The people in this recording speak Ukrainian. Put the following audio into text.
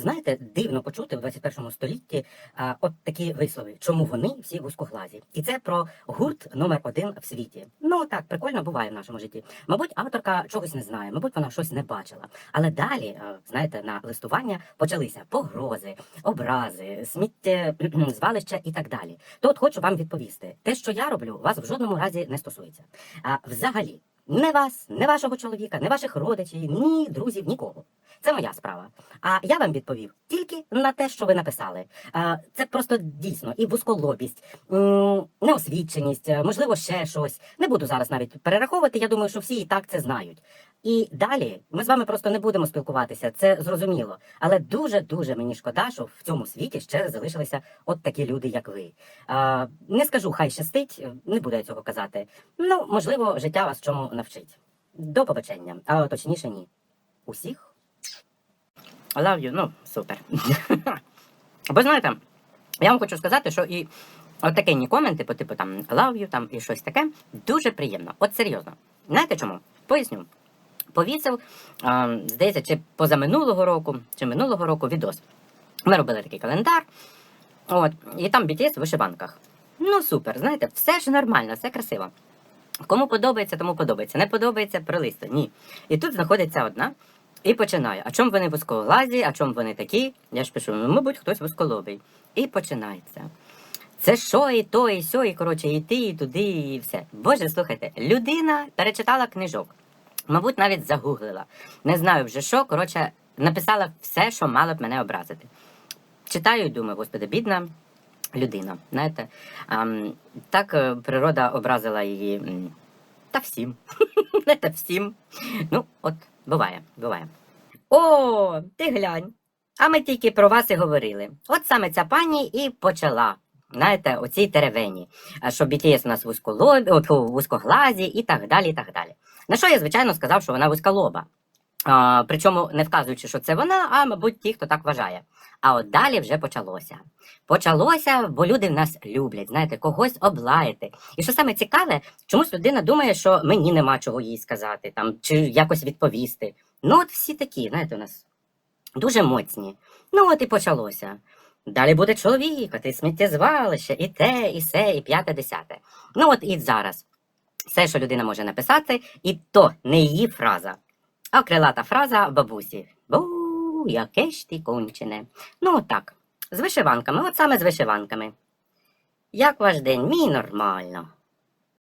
Знаєте, дивно почути в 21 столітті а, от такі вислови, чому вони всі вузькоглазі. І це про гурт номер один в світі. Ну так, прикольно буває в нашому житті. Мабуть, авторка чогось не знає, мабуть, вона щось не бачила. Але далі, знаєте, на листування почалися погрози, образи, сміття, звалища і так далі. То от хочу вам відповісти: те, що я роблю, вас в жодному разі не стосується. А взагалі, не вас, не вашого чоловіка, не ваших родичів, ні друзів, нікого. Це моя справа. А я вам відповів тільки на те, що ви написали. Це просто дійсно і вузколобість, неосвідченість, е, можливо, ще щось. Не буду зараз навіть перераховувати. Я думаю, що всі і так це знають. І далі ми з вами просто не будемо спілкуватися, це зрозуміло. Але дуже дуже мені шкода, що в цьому світі ще залишилися от такі люди, як ви. А, Не скажу, хай щастить, не буду я цього казати. Ну, можливо, життя вас чому навчить. До побачення, а точніше, ні. Усіх. Love you, ну, супер. Бо знаєте, я вам хочу сказати, що і от такі коменти, по типу там love you, там і щось таке, дуже приємно. От серйозно. Знаєте чому? Поясню. Повісив, а, здається, чи позаминулого року, чи минулого року відос. Ми робили такий календар. От, і там BTS в вишиванках. Ну, супер, знаєте, все ж нормально, все красиво. Кому подобається, тому подобається. Не подобається пролисти. Ні. І тут знаходиться одна і починає. А чому вони вузькоглазі, а чому вони такі? Я ж пишу, ну, мабуть, хтось вузьколобий. І починається. Це що, і то, і сьо, і коротше, і ти, і туди, і все. Боже, слухайте, людина перечитала книжок, мабуть, навіть загуглила. Не знаю вже що, коротше, написала все, що мало б мене образити. Читаю і думаю, господи, бідна людина. Знаєте, Ам, так е, природа образила її та всім. Не та всім. Ну, от, буває, буває. О, ти глянь. А ми тільки про вас і говорили. От саме ця пані і почала. Знаєте, оцій теревені, А що BTS у нас вузькоглазі і так далі, і так далі. На що я, звичайно, сказав, що вона вузьколоба. А, причому не вказуючи, що це вона, а мабуть, ті, хто так вважає. А от далі вже почалося. Почалося, бо люди в нас люблять, знаєте, когось облаяти. І що саме цікаве, чомусь людина думає, що мені нема чого їй сказати, там, чи якось відповісти. Ну, от всі такі, знаєте, у нас дуже моцні. Ну, от і почалося. Далі буде чоловік, а ти сміттєзвалище, і те, і се, і п'яте, десяте. Ну, от і зараз. Все, що людина може написати, і то не її фраза, а крилата фраза бабусі. Бу, яке ж ти кончене. Ну, так. З вишиванками, от саме з вишиванками. Як ваш день? Мій нормально.